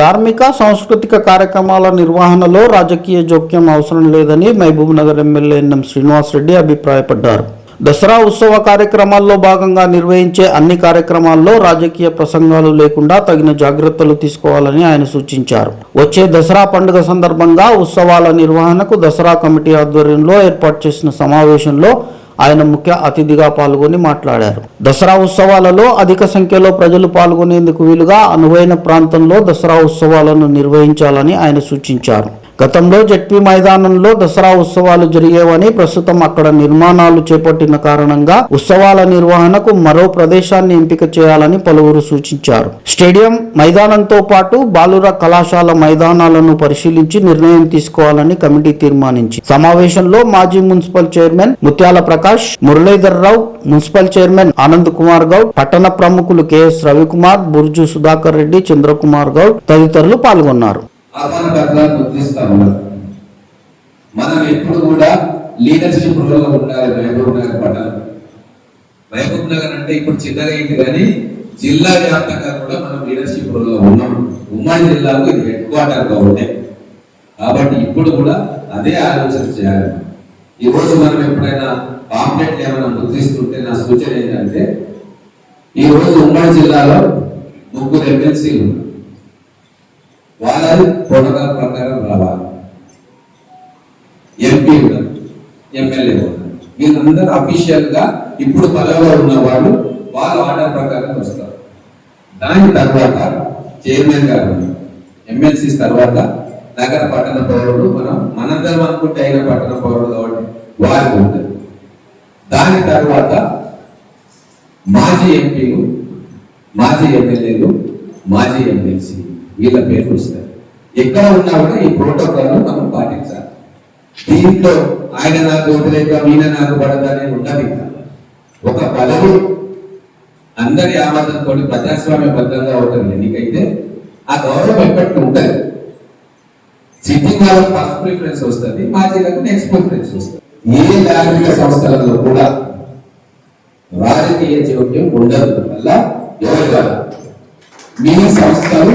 ధార్మిక సాంస్కృతిక కార్యక్రమాల నిర్వహణలో రాజకీయ జోక్యం అవసరం లేదని మహబూబ్నగర్ ఎమ్మెల్యే ఎన్ఎం శ్రీనివాస్ రెడ్డి అభిప్రాయపడ్డారు. దసరా ఉత్సవ కార్యక్రమాల్లో భాగంగా నిర్వహించే అన్ని కార్యక్రమాల్లో రాజకీయ ప్రసంగాలు లేకుండా తగిన జాగ్రత్తలు తీసుకోవాలని ఆయన సూచించారు. వచ్చే దసరా పండుగ సందర్భంగా ఉత్సవాల నిర్వహణకు దసరా కమిటీ ఆధ్వర్యంలో ఏర్పాటు చేసిన సమావేశంలో ఆయన ముఖ్య అతిథిగా పాల్గొని మాట్లాడారు. దసరా ఉత్సవాలలో అధిక సంఖ్యలో ప్రజలు పాల్గొనేందుకు వీలుగా అనువైన ప్రాంతంలో దసరా ఉత్సవాలను నిర్వహించాలని ఆయన సూచించారు. గతంలో జడ్పీ మైదానంలో దసరా ఉత్సవాలు జరిగేవని ప్రస్తుతం అక్కడ నిర్మాణాలు చేపట్టిన కారణంగా ఉత్సవాల నిర్వహణకు మరో ప్రదేశాన్ని ఎంపిక చేయాలని పలువురు సూచించారు. స్టేడియం మైదానంతో పాటు బాలుర కళాశాల మైదానాలను పరిశీలించి నిర్ణయం తీసుకోవాలని కమిటీ తీర్మానించి సమావేశంలో మాజీ municipal chairman Mutyala Prakash Muralidhar Rao municipal chairman Anand Kumar Goud పట్టణ ప్రముఖులు కెఎస్ రవికుమార్ బుర్జు సుధాకర్ రెడ్డి చంద్రకుమార్ గౌడ్ తదితరులు పాల్గొన్నారు. ఆహ్వాన పత్రాలు గుర్తిస్తా ఉన్నారు మనం ఎప్పుడు కూడా లీడర్షిప్ రోల్లో ఉండాలి మహబూబ్ నగర్ పట్టణం. మహబూబ్ నగర్ అంటే ఇప్పుడు చిన్నగా అయింది కానీ జిల్లా వ్యాప్తంగా కూడా మనం లీడర్షిప్ రోల్లో ఉన్నాం. ఉమ్మడి జిల్లాకు ఇది హెడ్ క్వార్టర్గా ఉండే. కాబట్టి ఇప్పుడు కూడా అదే ఆలోచన చేయాలి. ఈ రోజు మనం ఎప్పుడైనా పాంప్లెట్లు ఏమైనా ముద్రిస్తుంటే నా సూచన ఏంటంటే ఈరోజు ఉమ్మడి జిల్లాలో ముగ్గురు ఎమ్మెల్సీలు ఉన్నారు. వాళ్ళది ప్రోటోకాల్ ప్రకారం రావాలి. ఎంపీ ఉన్నారు ఎమ్మెల్యే ఉన్నారు వీళ్ళందరూ అఫీషియల్గా ఇప్పుడు పదవిలో ఉన్న వాళ్ళు వాళ్ళ ఆర్డర్ ప్రకారం వస్తారు. దాని తర్వాత చైర్మన్ గారు ఎమ్మెల్సీస్ తర్వాత నగర పట్టణ పౌరుడు మనం మనందరం అనుకుంటే అయిన పట్టణ పౌరుడు కాబట్టి వారికి ఉంటుంది. దాని తర్వాత మాజీ ఎంపీలు మాజీ ఎమ్మెల్యేలు మాజీ ఎమ్మెల్సీ వీళ్ళ పేర్లు వస్తాయి. ఎక్కడ ఉన్నా కూడా ఈ ప్రోటోకాల్ మనం పాటించాలి. దీంట్లో ఆయన నాకు వదిలేక మీన నాకు పడదని ఉండదు ఒక పదవి అందరి ఆమోదంతో ప్రజాస్వామ్యబద్ధంగా ఉంటుంది ఎన్నికైతే ఆ గౌరవం ఎప్పటికీ ఉంటుంది. సిట్టింగ్ వాళ్ళకి ఫస్ట్ ప్రిఫరెన్స్ వస్తుంది మాజీలకు నెక్స్ట్ ప్రిఫరెన్స్ వస్తుంది. ఏ ధార్మిక సంస్థలలో కూడా రాజకీయ జోక్యం ఉండదు. వల్ల ఎవరు కాదు మీ సంస్థలు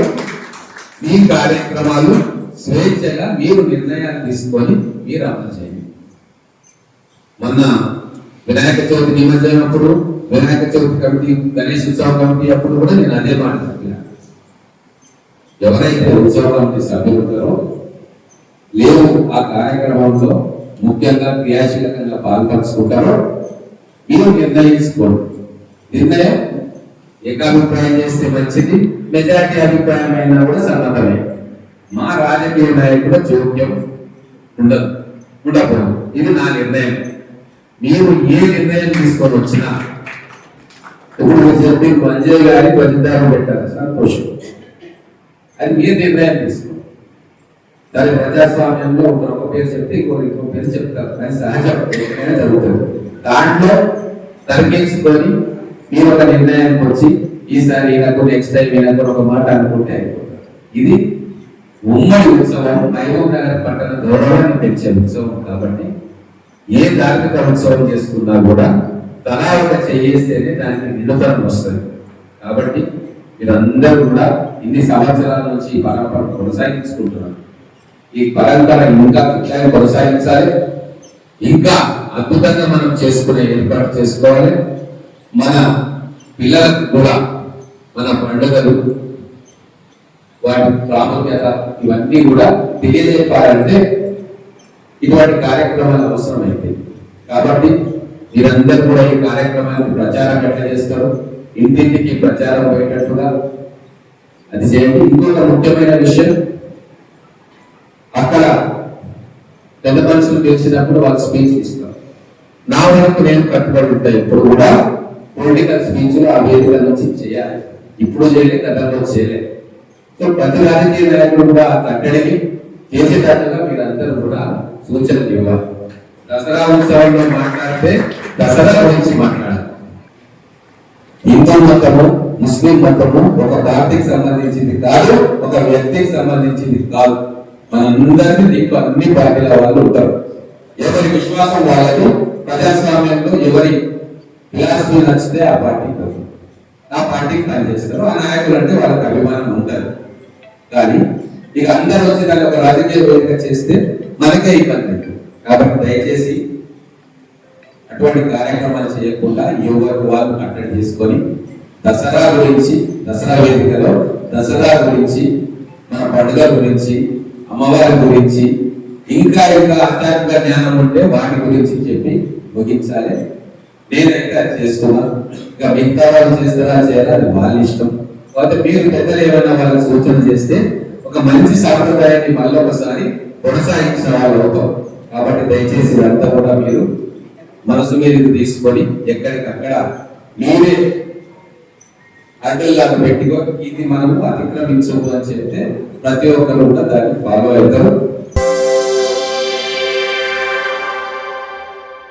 ఈ కార్యక్రమాలు స్వేచ్ఛగా మీరు నిర్ణయాలు తీసుకొని మీరు అమలు చేయండి. మొన్న వినాయక చవితి నిమజ్జనం అప్పుడు వినాయక చవితి కమిటీ గణేష్ ఉత్సవ కమిటీ అప్పుడు కూడా నేను అదే మాట చెప్పిన. ఎవరైతే ఉత్సవ కమిటీ సభ్యులు ఉంటారో లేవు ఆ కార్యక్రమంలో ముఖ్యంగా క్రియాశీలకంగా పాల్పంచుకుంటారో మీరు నిర్ణయించుకోండి. నిర్ణయం ఏకాభిప్రాయం చేస్తే మంచిది మెజారిటీ అభిప్రాయం అయినా కూడా సన్నతమే మా రాజకీయ నాయకుల జోక్యం ఉండదు ఉండకూడదు. ఇది నా నిర్ణయం. మీరు ఏ నిర్ణయం తీసుకొని వచ్చినా ఇప్పుడు మీరు చెప్పి మంజయ్ గారి ప్రతిదానం పెట్టారు సంతోషం. అది మీరు నిర్ణయం తీసుకోండి. దాని ప్రజాస్వామ్యంలో ఒకరు ఒక పేరు చెప్తే ఇంకో ఇంకో పేరు చెప్తారు. అది సహజం జరుగుతుంది. దాంట్లో తరిగించుకొని ఈ ఒక నిర్ణయానికి వచ్చి ఈసారి ఈయనకు నెక్స్ట్ టైం ఈయనకు ఒక మాట అనుకుంటే ఇది ఉమ్మడి ఉత్సవం మహబూబ్ నగర్ పట్టణ గౌరవాన్ని పెంచే ఉత్సవం కాబట్టి ఏ ధార్మిక ఉత్సవం చేసుకున్నా కూడా తలా ఒక చేస్తేనే దానికి నిలుతనం వస్తుంది. కాబట్టి మీరందరూ కూడా ఇన్ని సంవత్సరాల నుంచి ఈ పరంపర కొనసాగించుకుంటున్నారు. ఈ పరంపర ఇంకా కొనసాగించాలి. ఇంకా అద్భుతంగా మనం చేసుకునే ఏర్పాటు చేసుకోవాలి. మన పిల్లలకు కూడా మన పండుగలు వాటి ప్రాముఖ్యత ఇవన్నీ కూడా తెలియజెప్పాలంటే ఇటువంటి కార్యక్రమాలు అవసరమైంది కాబట్టి మీరందరూ కూడా ఈ కార్యక్రమానికి ప్రచారం ఎట్లా చేస్తారు? ఇంటింటికి ప్రచారం పోయేటట్టుగా? అది చేయండి ఇంకొక ముఖ్యమైన విషయం అక్కడ పెద్ద మనుషులు తెలిసినప్పుడు వాళ్ళు స్పీచ్ ఇస్తారు. నా వరకు నేను కట్టుబడి ఉంటాయి ఇప్పుడు కూడా పొలిటికల్ స్పీచ్ ఆ వేదిక నుంచి చేయాలి. ఇప్పుడు చేయలేదు గతంలో చేయలేదు సో ప్రతి రాజకీయ నాయకుడు కూడా ఆ చేసేటట్టుగా మీరందరూ కూడా సూచనలు ఇవ్వాలి. దసరా ఉత్సవంలో మాట్లాడితే దసరా గురించి మాట్లాడాలి. హిందూ మతము ముస్లిం మతము ఒక పార్టీకి సంబంధించింది కాదు ఒక వ్యక్తికి సంబంధించింది కాదు. మనందరికీ దీంట్లో అన్ని పార్టీల వాళ్ళు ఉంటారు. ఎవరి విశ్వాసం వాళ్ళకి ప్రజాస్వామ్యంలో ఎవరి ఫిలాసఫీ నచ్చితే ఆ పార్టీకి ఆ పార్టీకి పనిచేస్తారు ఆ నాయకులు అంటే వాళ్ళకి అభిమానం ఉంటారు కానీ ఇక అందరూ వచ్చి దాన్ని ఒక రాజకీయ వేదిక చేస్తే మనకే ఇబ్బంది కాబట్టి దయచేసి అటువంటి కార్యక్రమాలు చేయకుండా ఎవరికి వాళ్ళు కట్టడి చేసుకొని దసరా గురించి దసరా వేదికలో దసరా గురించి మన పండుగ గురించి అమ్మవారి గురించి ఇంకా ఇంకా ఆధ్యాత్మిక జ్ఞానం ఉంటే వాటి గురించి చెప్పి ముగించాలి. నేనైతే అది చేసుకున్నా. ఇక మిగతా వాళ్ళు చేస్తారా చేయాలా అది వాళ్ళ ఇష్టం. కాబట్టి మీరు పెద్దలు ఏమైనా వాళ్ళకి సూచన చేస్తే ఒక మంచి సాంప్రదాయాన్ని మళ్ళీ ఒకసారి కొనసాగించిన వాళ్ళు అవుతాం కాబట్టి దయచేసి ఇదంతా కూడా మీరు మనసు మీదకి తీసుకొని ఎక్కడికక్కడ మీరే అడ్డల్లాగా పెట్టుకో ఇది మనము అతిక్రమించము అని చెప్తే ప్రతి ఒక్కరు కూడా దాన్ని ఫాలో అవుతారు.